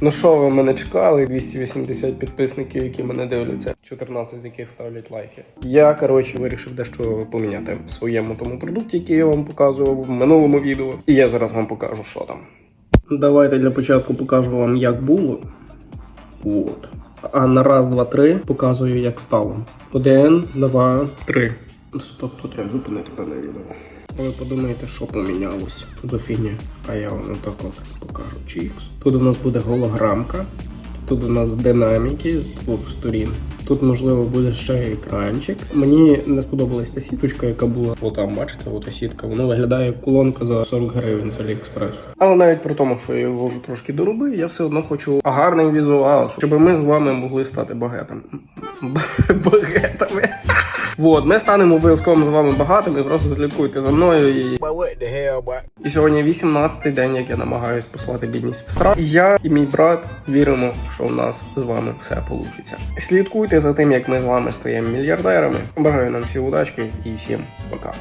Ну що ви мене чекали? 280 підписників, які мене дивляться, 14 з яких ставлять лайки. Я коротше вирішив дещо поміняти в своєму тому продукті, який я вам показував в минулому відео. І я зараз вам покажу, що там. Давайте для початку покажу вам, як було. От. А на раз, два, три показую, як стало. Один, два, три. Стоп, тут треба зупинити певне відео. Ви подумаєте, що помінялось. Що за фігня? А я вам отак от покажу. Чікс. Тут у нас буде голограмка. Тут у нас динаміки з двох сторін. Тут, можливо, буде ще екранчик. Мені не сподобалась та сіточка, яка була. Отам, бачите, ота сітка. Вона виглядає як колонка за 40 гривень з Аліекспресу. Але навіть при тому, що я його ввожу трошки до руби, я все одно хочу гарний візуал, щоб ми з вами могли стати багетами. Багетами. Вот, ми станемо обов'язково з вами багатими, просто слідкуйте за мною і і сьогодні 18-й день, як я намагаюсь послати бідність в сра. Я і мій брат віримо, що в нас з вами все вийде. Слідкуйте за тим, як ми з вами стаємо мільярдерами. Бажаю нам всі удачки і всім пока.